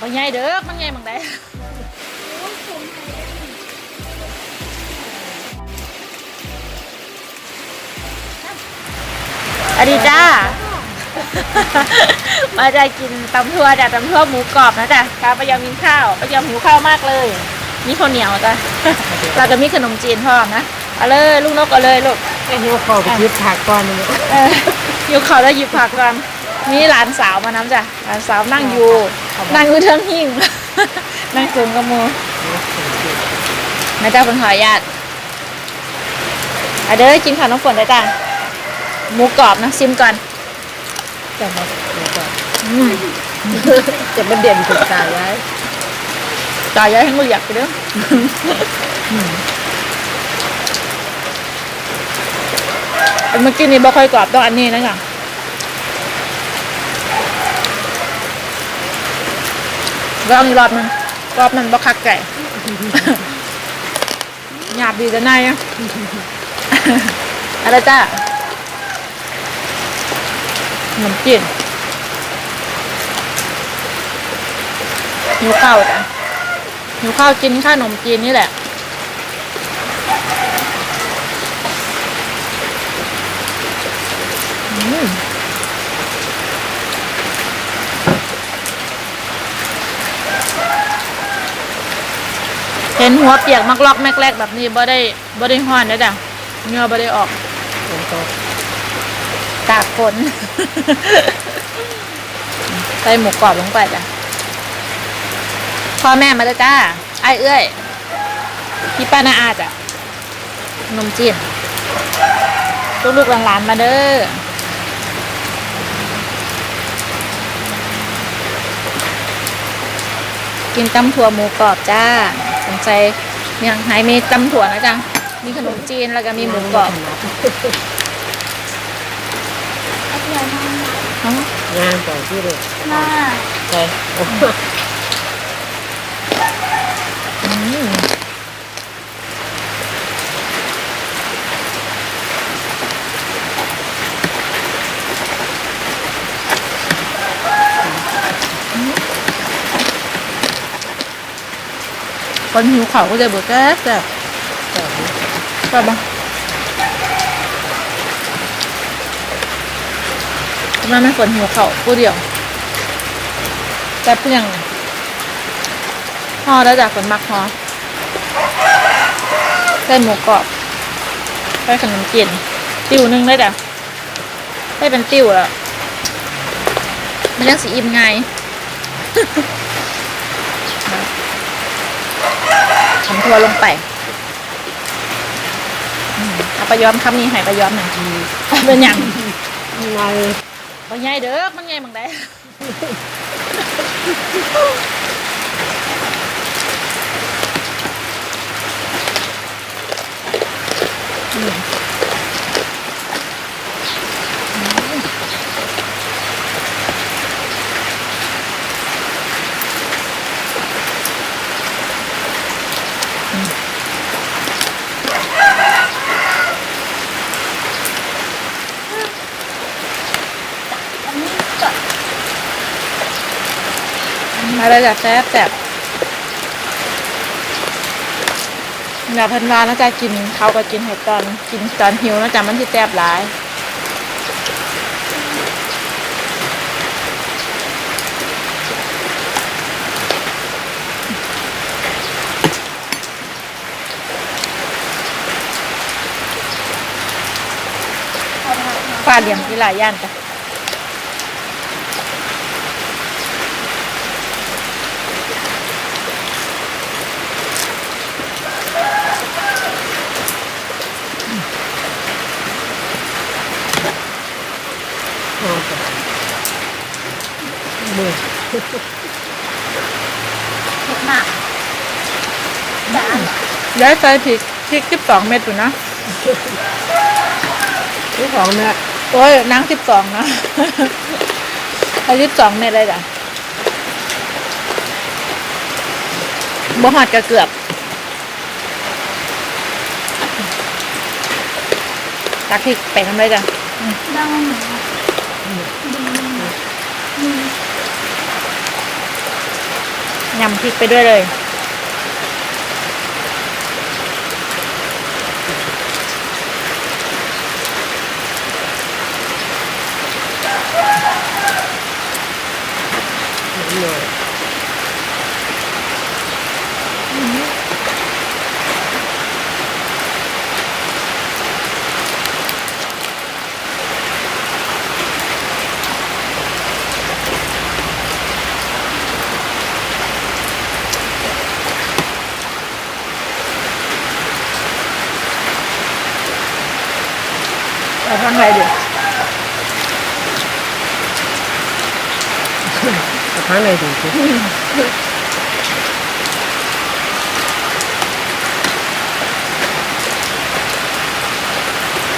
บ่ใหญ่เด้อมันใหญ่บังได้อดีจ้า มาจะกินตำทั่วจ้ะตำทั่วหมูกรอบนะจ๊ะค่ะประยำกินข้าวประยำหิวข้าวมากเลย มีข้าวเหนียวจ้ะเราจะมีขนมจีนพร้อมนะ เอาเลยลูกนกเอาเลยลูกไอ้นิ้วคอไปยึดผักก่อนนี่เอออยู่เขาแล้วหยิบผักก่อนนี่หลานสาวมาน้ำจ้ะหลานสาวนั่งอยู่ นั่งอยู่เทิงหิ่งนั่งสูงกับหมูแม่เจ้าเป็นขออนุญาตเอาเด้อกินข้าวน้ำฝนได้จ้ะหมูกรอบนะซิมก่อนจะมาเดี๋ยวก่อนอืมจะมาเด่นถึงตาย้ายตายายให้มืออยากไปเด้ออันเมื่อกี้นี่บ่ค่อยกรอบต้องอันนี้นะจ๊ะ ลองอีกรอบหนึงรอบนั้นบ่คักไก่หยาบดีจะนายอะอะไรจ้าขนมจีนหิวข้าวจ้ะหิวข้าวกินข้าวขนมจีนนี่แหละอืม เห็นหัวเปียกมักลอกแมกแรกแบบนี้บ่ได้บ่ได้ห้อนนะจ้ะเหงื่อบ่ได้ออกฝนตกตากฝนใส่หมูกรอบลงไปจ้ะพ่อแม่มาแล้วจ้าไอ้ายเอ้ยพี่ป้านาอาจ้ะนมจีนลูกๆหลานๆมาเด้อกินตำถั่วหมูกรอบจ้า สนใจยังหายมีตำถั่วนะจ๊ะมีขนมจีนแล้วก็มีหมูกรอบเอ้างานต่อที่เลยมาใช่ คนหิวเขาก็จะเบิกแก๊สแบบแบบบ้างทำไมไม่ฝนหิวเขาผู้เดียวแต่เพียงพอแล้วจากฝนมักพอใส่หมูกรอบใส่ขนมจีนติวนึงได้จ้ะได้เป็นติวแล้วมันยังสีอิ่มไง ทำทัวลงไปอืมเอาไปย้อมคำนี้ให้ไปย้อมหน่อยเป็นอย่างไงบางใหญ่เด้อมันใหญ่บางได้มาเลยจ้ะแซ่บแซ่บอย่าเพันวานะจ๊ะกินเขาวก็กินให้ตอนกินตอนหิวนะจ๊ะมันที่แซ่บหลายฟ้าเหลี่ยมที่หลายย่านจ้ะ มือเผ็ดมากจ้าย้ายใส่พริกพริกสิบสองเม็ดอยู่นะที่ของเนี่ยโอ้ยนางสิบสองนะใส่สิบสองเม็ดเลยจ้ะบ่หอดกระเกือบตักพริกไปทำไรจ้ะดังหนู ยำพริกไปด้วยเลย เอาข้างในดูสิ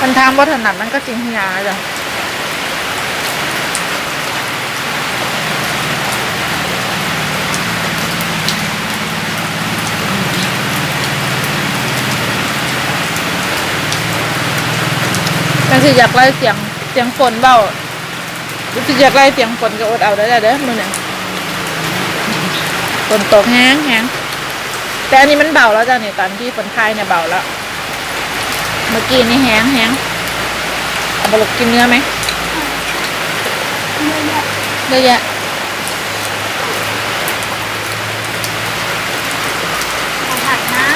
มันทางบ่ถนัดมันก็จริงที่ยาจ้ะมันสิอยากไล่เสียงเสียงฝนเบารู้สึกอยากไล่เสียงฝนก็อดเอาได้อเด้อมือเนี่ย นตกแห้งแห้งแต่อันนี้มันเบาแล้วจ้ะเนี่ยตอนที่ฝนคลายเนี่ยเบาแล้ว เมื่อกี้นี่แห้งแห้งเอาบลกกินเนื้อไหมเนื้อเนี่ยเยอะแยะของผัดนะ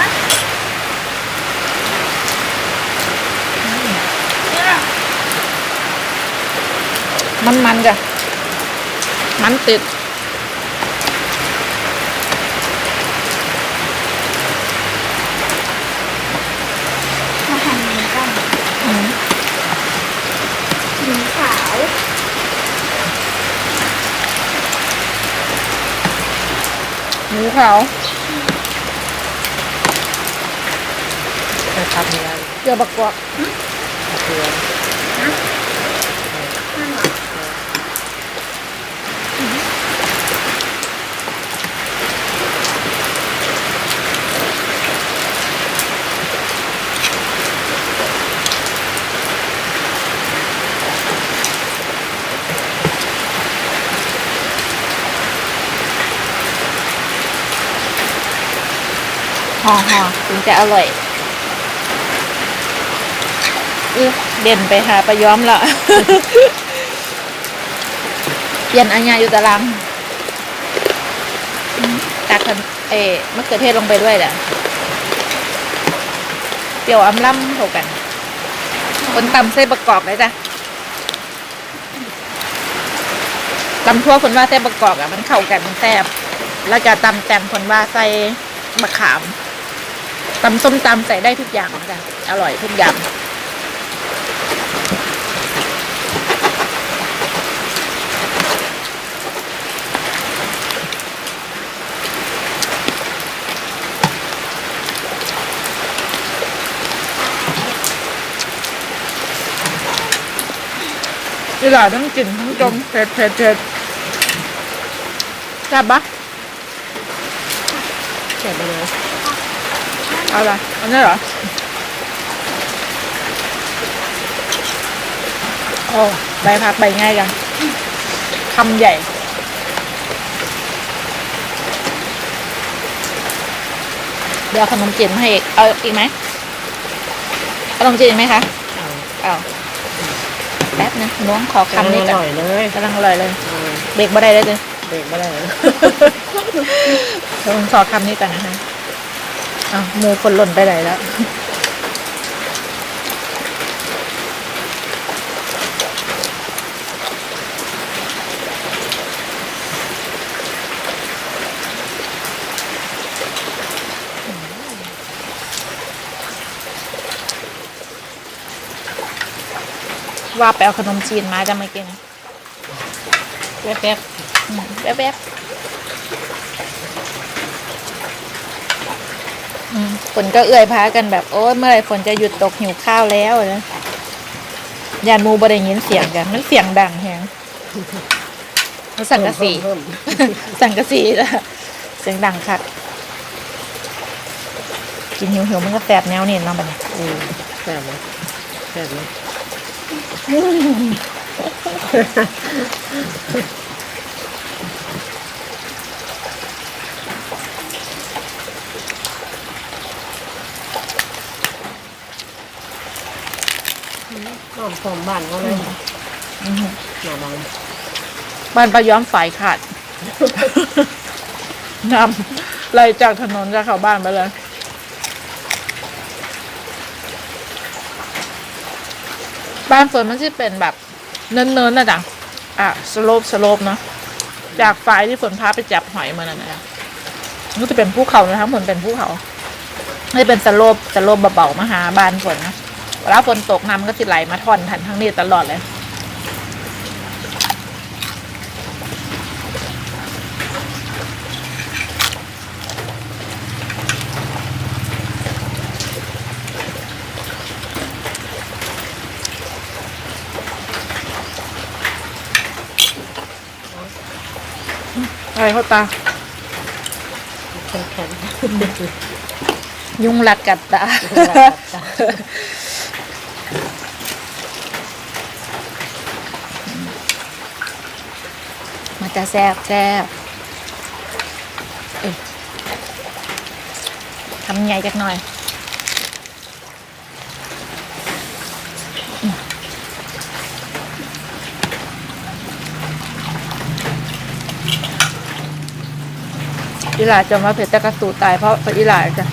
เนี่ยมันมันๆจ้ะมันติด มาหั่นหมูกัน อืม หมูขาว หมู ขาวจะทำอะไรเกลือบักกวกเกลือ ห่อห่อถึงจะอร่อยอื้อเด่นไปหาปลาย้อมละเปลี่ยนอัญญาอยู่ตารางอืมตักกันเอ๊ะมะเขือเทศลงไปด้วยแหละเปรี้ยวอำล่ำเท่ากัน คนตำไส้ประกอบเลยจ้ะตำทั่วคนว่าไส้ประกอบอะมันเข้ากันมันแซ่บแล้วจะตำแต่งคนว่าใส่มะขาม ตำส้มตำใส่ได้ทุกอย่างจ้ะอร่อยทุกอย่างนี่แหละทั้งกลิ่นทั้งจมเผ็ดเผ็ดเผ็ดจับปะแซ่บไปเลย อาละอันนี้เหรอโอ้ใบพักใบง่ายกันคำใหญ่เดี๋ยวเอาขนมจีนมาให้อีกเอาอีกไหมเอาขนมจีนอีกไหมคะเอาเอาแป๊บนึงน้องขอคำนี้อก่อนร่อยเลยกำลังอร่อยเลยเออเบรกมาได้เลยจ้ะเด็กไม่ได้เลยเดี๋ยวผมขอคำนี้ก่อนนะคะ อ้าวหมูคนหล่นไปไหนแล้วว่าไปเอาขนมจีนมาจะมากินแป๊บอืมแป๊บๆอืม ฝนก็เอื่อยพากันแบบโอ้ยเมื่อไหรฝนจะหยุดตกหิวข้าวแล้วนะยานหมูบริยินเสียงกัน มันเสียงดังแฮงมันสังกะสีเพิ่มสังกะสีจ้ะเสียงดังคักกินหิวหิวๆมันก็แสบแนวนี่เนาะบัดนี้อืมแซ่บไหมแซ่บไห มอมสมบ้านเขาเลยอื้อหือหนาบังบ้านปลาย้อมฝายขาดนำไล่จากถนนจากเข้าบ้านไปเลยบ้านฝนมันจะเป็นแบบเนินๆนะจ๊ะอะสโลปสโลปเนาะจากฝายที่ฝนพาไปจับหอยมานั่นนะมันจะเป็นภูเขานะคะเหมือนเป็นภูเขาไม่เป็นสโลปสโลปเบาๆมาหาบ้านฝนนะ เวลาฝนตกน้ำมันก็จะไหลมาท่อนทันทั้งนี้ตลอดเลยอะไรเขาตาแข็งแข็งยุงรัดกัดตา จะแซ่บแซ่บเอ้ยทำใหญ่จักหน่อยอืมอีหลาจะมาเผ็ดแต่กระสูตายเพราะอีหลาจ้ะ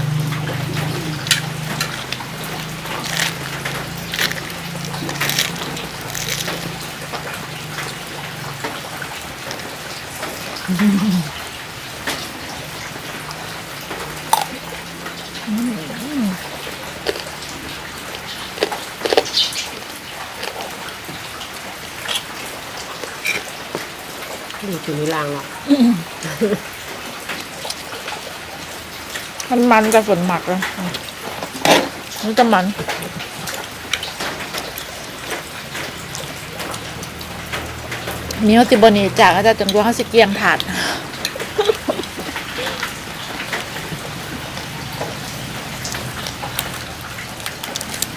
อยู่ที่นี่ลางหรอมันมันกับส่วนหมักเลยนี่จะมัน มีเขาติบหนีจากอาจารย์จนกว่าเขาสิเกียงถาด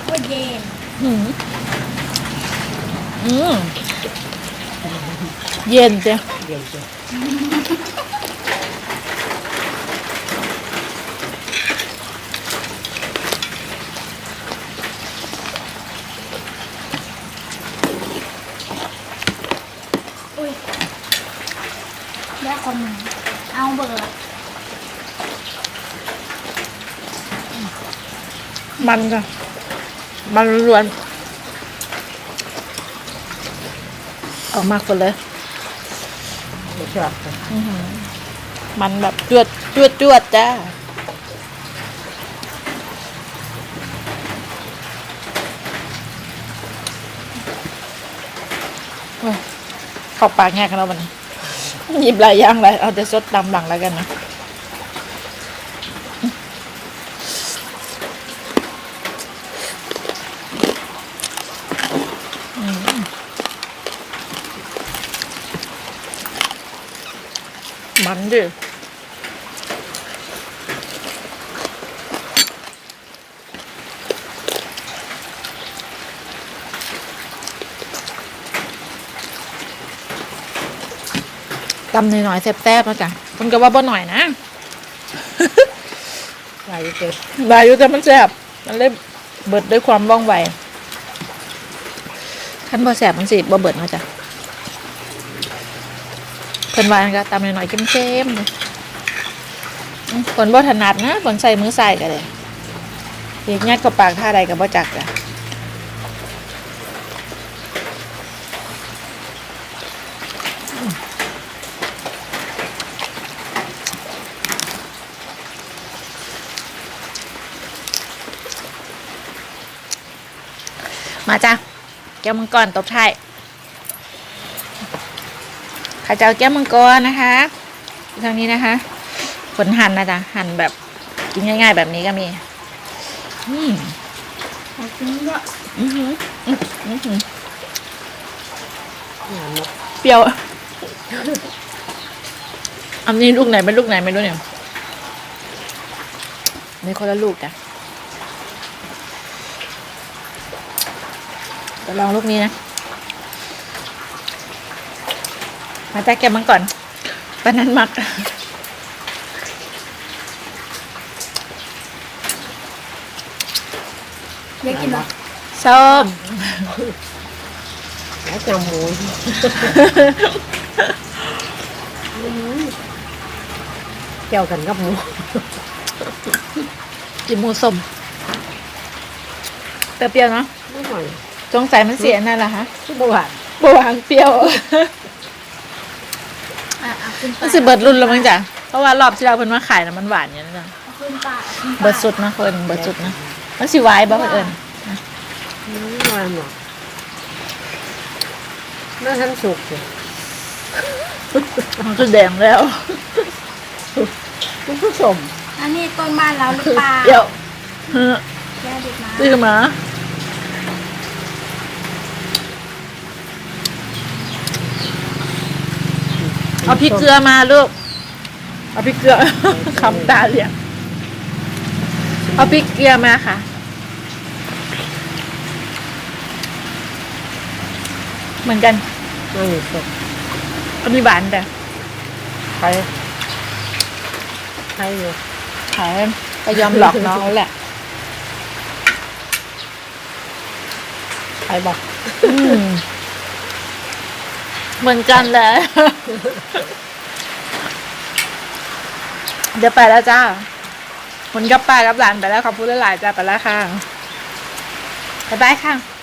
ว่าเย็นอืมอืมเย็นจ้ะเย็นจ้ะ อุ้ยได้คนหนึ่งเอาเบอร์ มันจ้ะมันล้วนๆออกมากคนเลยไม่ชอบจ้ะอื้อหือมันแบบจวดจวดจวดจ้าโอ้ยเข้าปากแง่กันแล้วมันหยิบหลายอย่างเลยเอาแต่ซดดำหลังแล้วกันนะ มันดิตำหน่อยๆแซ่บๆนะจ๊ะคุณก็ว่าบ่หน่อยนะลายเกิดบาอยู่แต่มันแซ่บมันเลยเบิดด้วยความว่องไวขั้นบ่แซ่บมันสิบ่เบิดมาะจ้ะ เพิ่นว่าก็ตำหน่อยๆเข้มๆเลยอืมคนบ่ถนัดนะคนใส่มือใส่ก็เลยเรียกงัดกับปากท่าใดกับบ่จักจ้ะมาจ้ะแก้วมังกรตบท้าย ข้าเจ้าแก้วมังกรนะคะทางนี้นะคะผลหั่นนะจ๊ะหั่นแบบกินง่าย ๆ แบบนี้ก็มีอืมขอบคุณด้วยอือหืออืออื้อหืองานนกเปรี้ยว อันนี้ลูกไหนเป็นลูกไหนไม่รู้เนี่ยมีคนละลูกจ้ะจะลองลูกนี้นะ มาจ้าแกะมันก่อนปานนั้นมักอยากกินเหรอแส้ม แล้วจำหมูเจ้ากันกับหมู กินหมูส้มแต่เปรี้ยวเนาะไม่หน่อยสงสัยมันเสียนั่นแหละฮะที่บหวานบหวานเปรี้ยวอะเอา ขึ้นไปมันสิเบิดรุ่นแล้วมั้งจ้ะเพราะว่ารอบที่เราเพิ่นมาขายนะมันหวานอย่างนี้จ้ะเอาขึ้นไปอาขึ้นไปเบิดสุดนะเพิ่นเบิดสุดนะมันสิหวายบ่เพิ่นเอิ้นไม่หวานหรอกน่าทันสุกเลยมันคือแดงแล้วมันผสมอันนี้ต้นบ้านเราหรือเปล่าเดี๋ยวเฮ้อแย่เด็กมาซื้อมา เอาพริกเกลือมาลูก เอาพริกเกลือ คำตาเหลี่ยมเอาพริกเกลือมาค่ะ เหมือนกันไม่มีสุกก็มีหวานแต่ไปใครอยู่ขายก็ยอมหลอกน้องแล้วแหละใครบอกอืม เหมือนกันแหละ เดี๋ยวไปแล้วจ้าคนกับป้ากับหลานไปแล้วขอบคุณหลายๆจ้าไปแล้วค่ะบ๊ายบายค่ะ